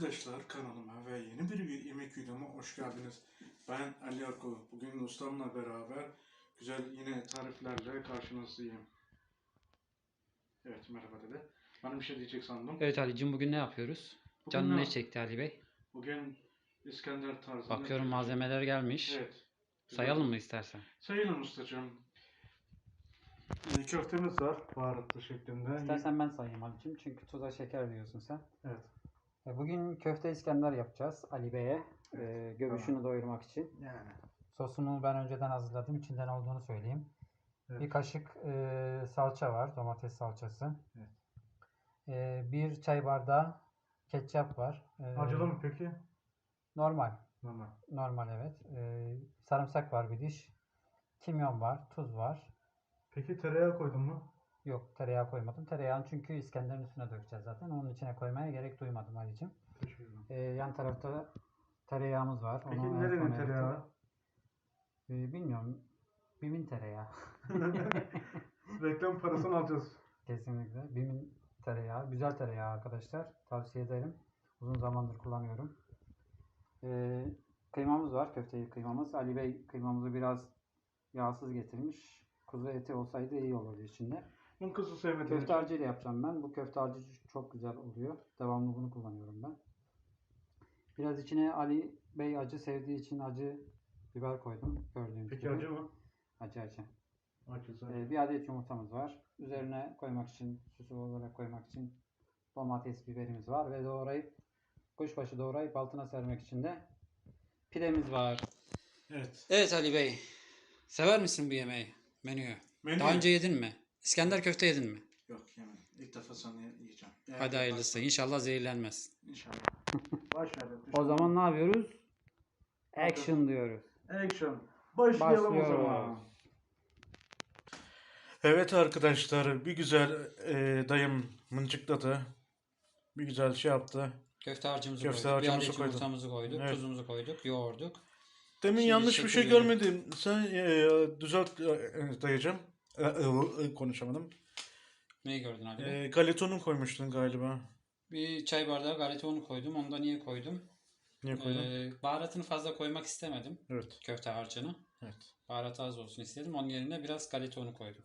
Arkadaşlar kanalıma ve yeni bir yemek videoma hoş geldiniz. Ben Ali Ako. Bugün ustamla beraber güzel yine tariflerle karşınızdayım. Evet merhaba dede. Bana bir şey diyecek sandım. Evet Ali'cim bugün ne yapıyoruz? Bugün Canın ne- ne çekti Ali Bey? Bugün İskender tarzında. Bakıyorum malzemeler gelmiş. Evet. Sayalım mı istersen? Sayalım ustacığım. Ee, köftemiz var baharatlı şeklinde. İstersen ben sayayım Ali'cim çünkü tuza şeker diyorsun sen. Evet. E, Bugün köfte İskender yapacağız Ali Bey'e. e, göbüşünü doyurmak için. Yani. Sosunu ben önceden hazırladım. İçinden olduğunu söyleyeyim. Evet. Bir kaşık e, salça var. Domates salçası. Evet. E, bir çay bardağı ketçap var. E, Acılı mı peki? Normal. Normal. Normal evet. E, sarımsak var bir diş. Kimyon var. Tuz var. Peki tereyağı koydun mu? Yok tereyağı koymadım. Tereyağını çünkü İskender'in üstüne dökeceğiz zaten. Onun içine koymaya gerek duymadım Ali'cim. Teşekkür ederim. E, yan tarafta tereyağımız var. Peki Onu en nerenin son tereyağı? erittim. E, bilmiyorum. Bimin tereyağı. Reklam parasını alacağız. Kesinlikle. Bimin tereyağı. Güzel tereyağı arkadaşlar. Tavsiye ederim. Uzun zamandır kullanıyorum. Ee, kıymamız var. Köfte kıymamız. Ali Bey kıymamızı biraz yağsız getirmiş. Kuzu eti olsaydı iyi olurdu içinde. Bunun kızı sevmediğim Köfte için. harcıyla yapacağım ben. Bu köfte harcı çok güzel oluyor. Devamlı bunu kullanıyorum ben. Biraz içine Ali Bey acı sevdiği için acı biber koydum. Gördüğünüz Peki gibi. acı mı? Acı acı. Acı zaten. Ee, bir adet yumurtamız var. Üzerine koymak için, süsü olarak koymak için domates, biberimiz var ve doğrayıp kuşbaşı doğrayıp altına sermek için de pidemiz var. Evet. Evet Ali Bey. Sever misin bu yemeği? Menüyü. Menü. Daha önce yedin mi? İskender köfte yedin mi? Yok yemedim. İlk defa sana yiyeceğim. Eğer Hadi hayırlısı. İnşallah zehirlenmez. İnşallah. Başlayalım. O zaman ne yapıyoruz? Action diyoruz. Action. Başlayalım o Başlıyoruz. zaman. Evet arkadaşlar bir güzel e, dayım mıncıkladı. Bir güzel şey yaptı. Köfte harcımızı Köfte koyduk. Bir harcımızı adet koyduk. yumurtamızı koyduk. Evet. Tuzumuzu koyduk. Yoğurduk. Demin Şimdi yanlış bir şey görmedim. Sen e, düzelt e, dayıcım. E, e, e, konuşamadım. Neyi gördün Bey? E, galetonu koymuştun galiba. Bir çay bardağı galeta unu koydum. Onu da niye koydum? Niye koydun? Ee, baharatını fazla koymak istemedim. evet. Köfte harcını. Evet. Baharat az olsun istedim. Onun yerine biraz galeta unu koydum.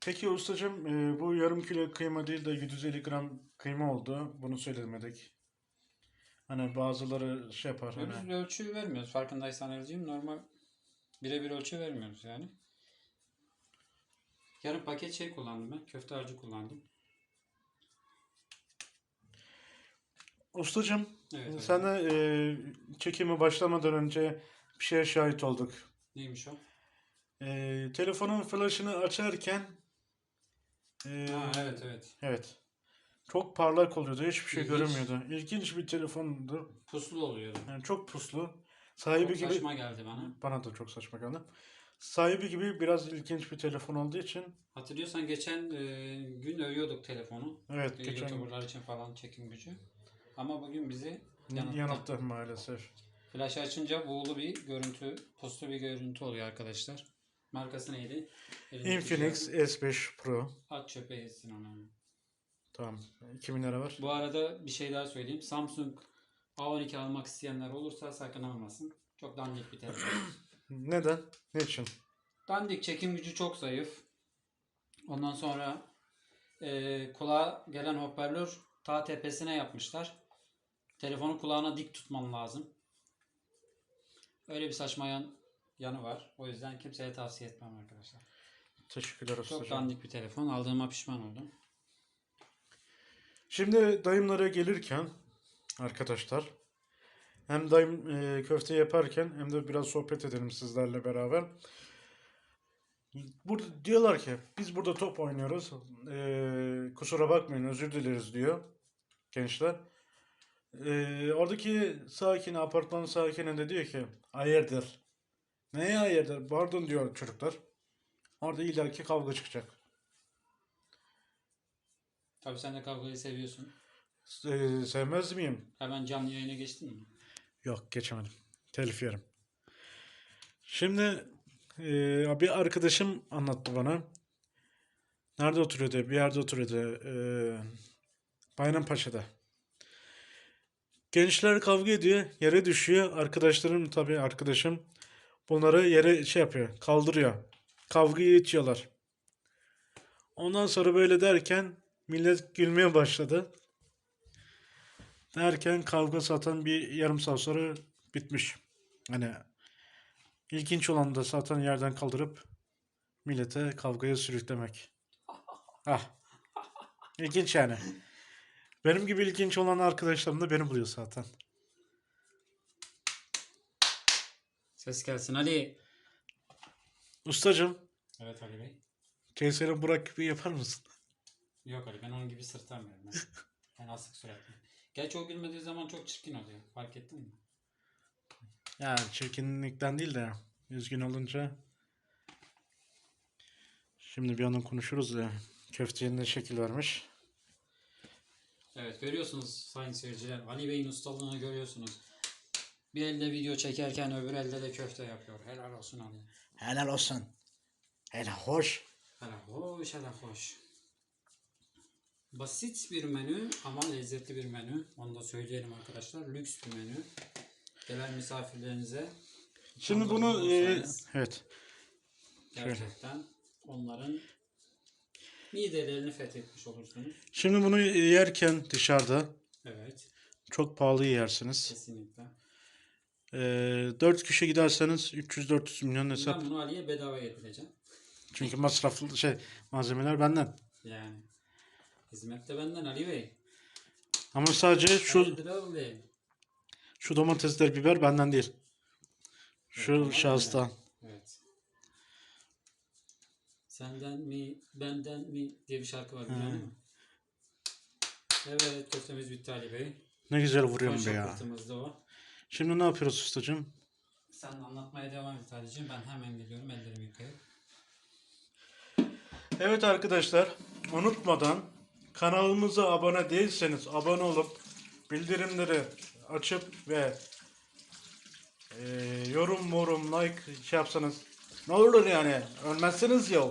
Peki ustacığım e, bu yarım kilo kıyma değil de 750 gram kıyma oldu. Bunu söylemedik. Hani bazıları şey yapar. Ve Hani, Biz ölçü vermiyoruz. Farkındaysan Elciğim. Normal birebir ölçü vermiyoruz yani. Yarım paket şey kullandım ben. Köfte harcı kullandım. Ustacığım Evet. evet. sen de e, çekimi başlamadan önce bir şeye şahit olduk. Neymiş o? E, telefonun flaşını açarken e, Ha, evet evet. evet. Çok parlak oluyordu. Hiçbir şey İlginç. görünmüyordu. İlginç bir telefondu. Puslu oluyordu. Yani çok puslu. Sahibi Çok gibi saçma geldi bana. bana da çok saçma geldi. Sahibi gibi biraz ilginç bir telefon olduğu için Hatırlıyorsan geçen e, gün övüyorduk telefonu. evet E, geçen YouTuber'lar için falan çekim gücü. Ama bugün bizi yanılttı. yanılttı maalesef. Flash açınca buğulu bir görüntü, puslu bir görüntü oluyor arkadaşlar. Markası neydi? Elindeki Infinix cihaz. S5 Pro. At çöpe etsin onu. Tamam. 2000 lira var. Bu arada bir şey daha söyleyeyim. Samsung A12 almak isteyenler olursa sakın almasın. Çok dandik bir telefon. Neden? Ne için? dandik çekim gücü çok zayıf. Ondan sonra e, kulağa gelen hoparlör ta tepesine yapmışlar. Telefonu kulağına dik tutman lazım. Öyle bir saçma yan, yanı var. O yüzden kimseye tavsiye etmem arkadaşlar. Teşekkürler Çok ustacığım. dandik bir telefon. Aldığıma pişman oldum. Şimdi dayımlara gelirken arkadaşlar hem dayım e, köfte yaparken hem de biraz sohbet edelim sizlerle beraber. Burada diyorlar ki biz burada top oynuyoruz. E, kusura bakmayın özür dileriz diyor gençler. E, oradaki sakin apartmanın sakini de diyor ki hayırdır. Neye hayırdır? Pardon diyor çocuklar. Orada illaki kavga çıkacak. Tabii sen de kavgayı seviyorsun. E, sevmez miyim? Hemen canlı yayına geçtin mi? Yok geçemedim. Telif yerim. Şimdi e, bir arkadaşım anlattı bana. Nerede oturuyordu? Bir yerde oturuyordu. E, Bayrampaşa'da. Gençler kavga ediyor. Yere düşüyor. Arkadaşlarım tabii arkadaşım bunları yere şey yapıyor. Kaldırıyor. Kavgayı içiyorlar. Ondan sonra böyle derken millet gülmeye başladı. Derken kavga zaten bir yarım saat sonra bitmiş. Hani ilginç olan da zaten yerden kaldırıp millete kavgaya sürüklemek. Ah. İlginç yani. Benim gibi ilginç olan arkadaşlarım da beni buluyor zaten. Ses gelsin Ali. Ustacım, Evet Ali Bey. Kevser'in Burak gibi yapar mısın? Yok Ali ben onun gibi sırtamıyorum. Ben, ben asık suratlı. Gerçi o gülmediği zaman çok çirkin oluyor. Fark ettin mi? Yani çirkinlikten değil de üzgün olunca şimdi bir yandan konuşuruz ya köfteye ne şekil vermiş. Evet görüyorsunuz sayın seyirciler. Ali Bey'in ustalığını görüyorsunuz. Bir elde video çekerken öbür elde de köfte yapıyor. Helal olsun Ali. Helal olsun. Helal hoş. Helal hoş helal hoş. Basit bir menü ama lezzetli bir menü. Onu da söyleyelim arkadaşlar. Lüks bir menü. Gelen misafirlerinize Şimdi bunu e, evet gerçekten onların midelerini fethetmiş olursunuz. şimdi bunu yerken dışarıda Evet. çok pahalı yersiniz. Kesinlikle. E, 4 kişi giderseniz 300-400 milyon hesap. Ben bunu Ali'ye bedava yedireceğim. Çünkü masraflı şey malzemeler benden. Yani. Hizmet de benden Ali Bey. Ama sadece şu Hayırdır şu domatesler biber benden değil. Şu Evet, şahıstan. Evet. Senden mi, benden mi diye bir şarkı var biliyor musun? Evet köftemiz bitti Ali Bey. Ne güzel vuruyorum be ya. da o. Şimdi ne yapıyoruz ustacığım? Sen anlatmaya devam et Ali'ciğim. Ben hemen geliyorum ellerimi yıkayıp. Evet arkadaşlar, unutmadan kanalımıza abone değilseniz abone olup bildirimleri açıp ve e, yorum morum like şey yapsanız ne olur yani ölmezseniz ya.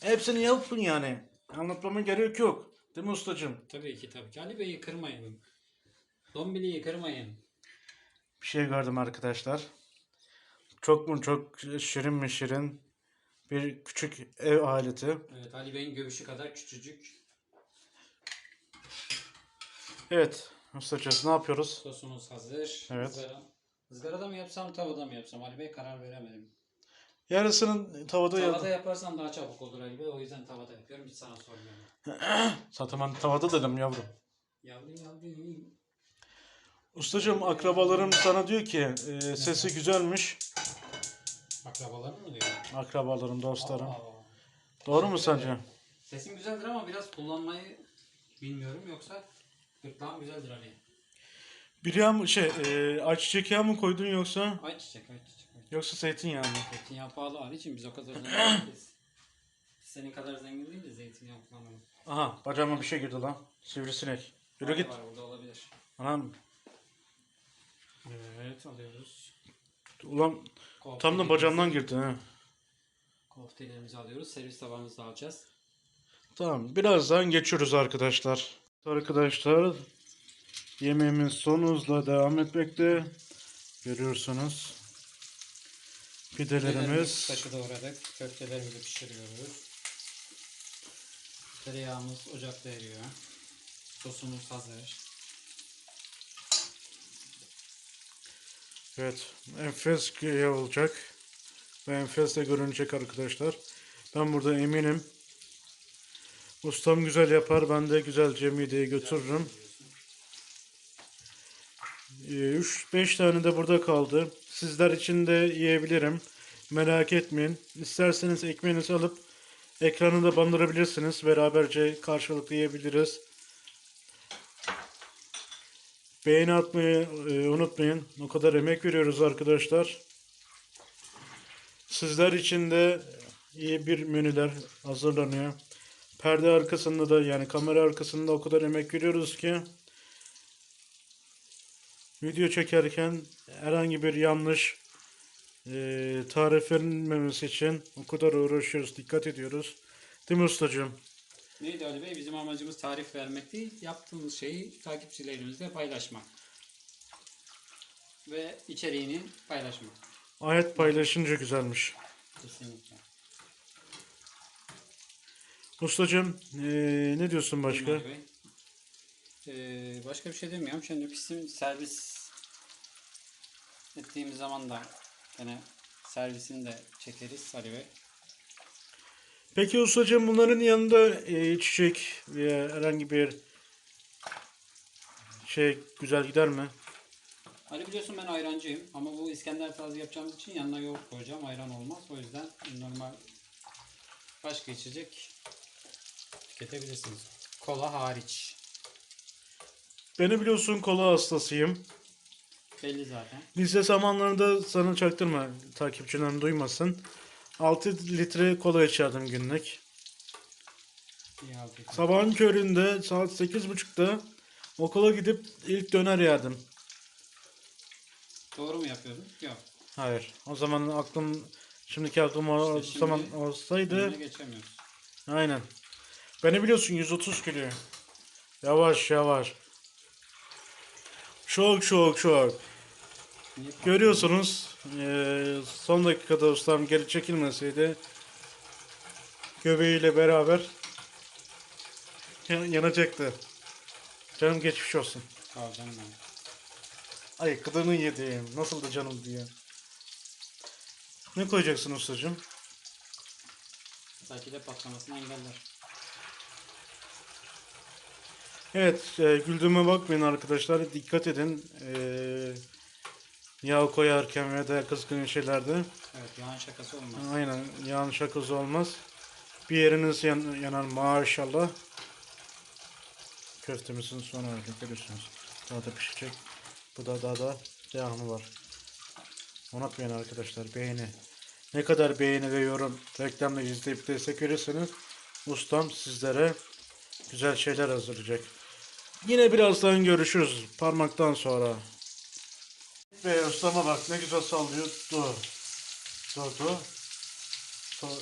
Hepsini yapın yani. Anlatmama gerek yok. Değil mi ustacığım? Tabii ki tabii ki. Ali Bey'i kırmayın. Dombili'yi kırmayın. Bir şey gördüm arkadaşlar. Çok mu çok şirin mi şirin bir küçük ev aleti. Evet Ali Bey'in göğüşü kadar küçücük. Evet ustacığım ne yapıyoruz? Sosumuz hazır. Evet. Izgara. Izgarada mı yapsam tavada mı yapsam Ali Bey karar veremedim. Yarısının tavada Tavada yaparsam daha çabuk olur Ali Bey. O yüzden tavada yapıyorum. Hiç sana sormuyorum. Zaten ben tavada dedim yavrum. Yavrum yavrum. Ustacığım akrabalarım sana diyor ki e, sesi güzelmiş. Akrabaların mı diyor? Akrabalarım, dostlarım. Aa, Doğru mu sence? Sesim güzeldir ama biraz kullanmayı bilmiyorum. Yoksa gırtlağım güzeldir Ali. Bir yağ şey e, ayçiçek yağı mı koydun yoksa Ayçiçek ayçiçek. ayçiçek. yoksa zeytinyağı mı? Zeytinyağı pahalı Ali için biz o kadar zengin değiliz. Biz senin kadar zengin değiliz zeytinyağı kullanmayı. Aha bacağıma bir şey girdi lan. Sivrisinek. Yürü git. Var burada olabilir. Anam. Evet alıyoruz. Ulan tam da Koftelerimizi- bacağımdan girdi ha. Koftelerimizi alıyoruz. Servis tabağımızı da alacağız. Tamam birazdan geçiyoruz arkadaşlar. Arkadaşlar yemeğimiz son hızla devam etmekte. Görüyorsunuz. Pidelerimiz. Taşı doğradık. Köftelerimizi pişiriyoruz. Tereyağımız ocakta eriyor. Sosumuz hazır. Evet, enfes olacak. Ve enfes de görünecek arkadaşlar. Ben burada eminim. Ustam güzel yapar. Ben de güzelce mideye götürürüm. 3-5 tane de burada kaldı. Sizler için de yiyebilirim. Merak etmeyin. İsterseniz ekmeğinizi alıp ekranı da bandırabilirsiniz. Beraberce karşılıklı yiyebiliriz. Beğeni atmayı e, unutmayın. O kadar emek veriyoruz arkadaşlar. Sizler için de iyi bir menüler hazırlanıyor. Perde arkasında da yani kamera arkasında o kadar emek veriyoruz ki video çekerken herhangi bir yanlış e, tarif verilmemesi için o kadar uğraşıyoruz, dikkat ediyoruz. Değil mi ustacığım? Neydi Ali Bey? Bizim amacımız tarif vermek değil. Yaptığımız şeyi takipçilerimizle paylaşmak. ve içeriğini paylaşmak. Ayet paylaşınca güzelmiş. Kesinlikle. Ustacığım eee, ne diyorsun başka? Ee, başka bir şey demiyorum. Şimdi bizim servis ettiğimiz zaman da yine servisini de çekeriz Ali Bey. Peki ustacığım bunların yanında eee, içecek veya herhangi bir şey güzel gider mi? Ali biliyorsun ben ayrancıyım ama bu İskender tarzı yapacağımız için yanına yoğurt koyacağım. Ayran olmaz. O yüzden normal başka içecek tüketebilirsiniz. Kola hariç. Beni biliyorsun kola hastasıyım. Belli zaten. Lise zamanlarında sana çaktırma takipçilerin duymasın. 6 litre kola içerdim günlük. İyi aldık. Sabahın köründe saat 8.30'da okula gidip ilk döner yerdim. Doğru mu yapıyordun? Yok. Hayır. O zaman aklım şimdiki aklım o İşte zaman şimdi olsaydı Önüne geçemiyoruz. aynen. Beni biliyorsun 130 kilo. Yavaş yavaş. Çok çok çok. Görüyorsunuz eee, son dakikada ustam geri çekilmeseydi göbeğiyle beraber ya- yanacaktı. Canım geçmiş olsun. Sağ ol canım benim. Ay kıdığını yediğim. Nasıl da canım diye. Ne koyacaksın ustacığım? Belki de patlamasını engeller. Evet, e, güldüğüme bakmayın arkadaşlar. Dikkat edin. E, yağ koyarken ve de kızgın şeylerde. Evet yağın şakası olmaz. Aynen, yağın şakası olmaz. Bir yeriniz yan- yanar maşallah. Köftemizin son hali görüyorsunuz. Daha da pişecek. Bu da daha da devamı var. Unutmayın arkadaşlar beğeni. Ne kadar beğeni ve yorum reklamla izleyip destek verirseniz ustam sizlere güzel şeyler hazırlayacak. Yine birazdan görüşürüz parmaktan sonra. Ve ustama bak ne güzel sallıyor. Dur. Durdu.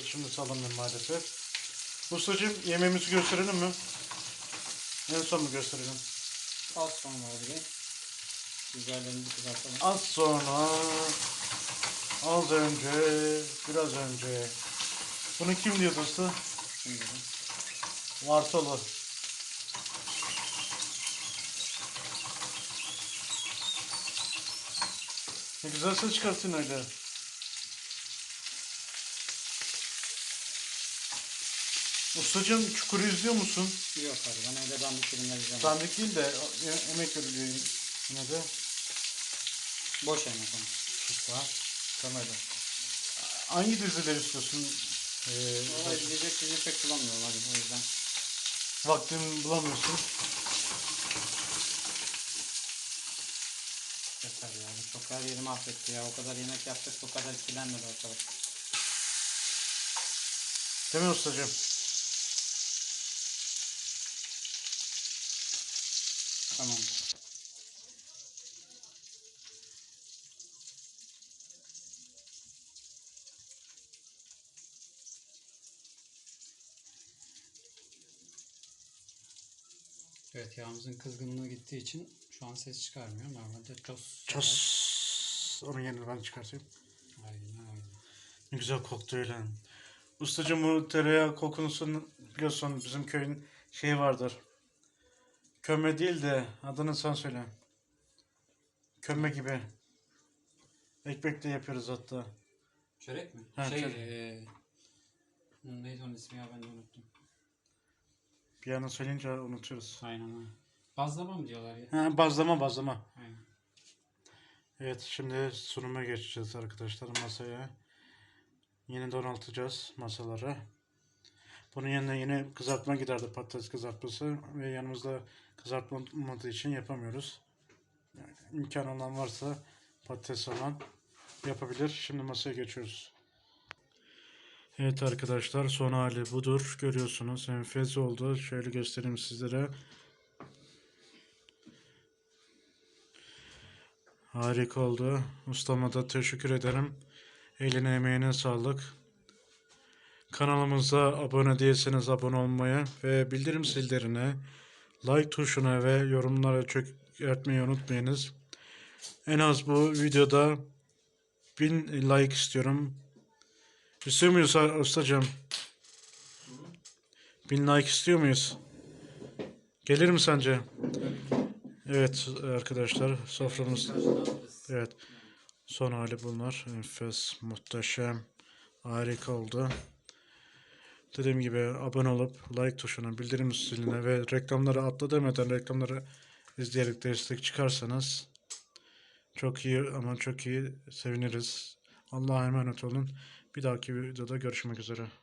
Şimdi sallamıyor maalesef. Ustacığım yemeğimizi gösterelim mi? En son mu gösterelim? Az sonra Ali Bey. Biberlerini kızartalım. Az sonra az önce biraz önce bunu kim diyordu usta? Vartolu. Ne güzel ses çıkarttın öyle. Ustacığım Çukur'u izliyor musun? Yok abi ben öyle dandik filmler izlemem. Dandik değil de e- emek veriliyor yine de. Boş yemek onu. Çıksa. Kamera. Hangi diziler istiyorsun? Ee, Valla izleyecek dizi pek bulamıyorum hadi o yüzden. vaktin bulamıyorsun. Yeter ya. bu Çok her yeri mahvetti ya. O kadar yemek yaptık bu kadar etkilenmedi ortalık. Değil mi ustacığım? Tamam. Evet yağımızın kızgınlığı gittiği için şu an ses çıkarmıyor. Normalde ços. Ças. Onun yerine ben çıkartayım. Aynen aynen. Ne güzel koktu öyle. Ustacığım bu tereyağı kokusunu biliyorsun bizim köyün şeyi vardır. Kömme değil de adını sen söyle. Kömme gibi. Ekmek de yapıyoruz hatta. Çörek mi? Ha, şey çörek. eee, neydi onun ismi ya ben de unuttum. Bir yana söyleyince unutuyoruz. Aynen aynen. Bazlama mı diyorlar ya? Ha, bazlama bazlama. Aynen. Evet şimdi sunuma geçeceğiz arkadaşlar masaya. Yine donatacağız masaları. Bunun yanına yine kızartma giderdi patates kızartması ve yanımızda kızartma olmadığı için yapamıyoruz. Yani imkan olan varsa patates olan yapabilir. Şimdi masaya geçiyoruz. Evet arkadaşlar son hali budur. Görüyorsunuz enfes oldu. Şöyle göstereyim sizlere. Harika oldu. Ustama da teşekkür ederim. Eline emeğine sağlık. Kanalımıza abone değilseniz abone olmayı ve bildirim zillerine, like tuşuna ve yorumlara çökertmeyi unutmayınız. En az bu videoda 1000 like istiyorum. İstiyor muyuz ustacığım? 1000 like istiyor muyuz? Gelir mi sence? Evet arkadaşlar soframız evet son hali bunlar. Enfes, muhteşem, harika oldu. Dediğim gibi abone olup like tuşuna, bildirim ziline ve reklamları atla demeden reklamları izleyerek destek çıkarsanız çok iyi ama çok iyi seviniriz. Allah'a emanet olun. Bir dahaki videoda görüşmek üzere.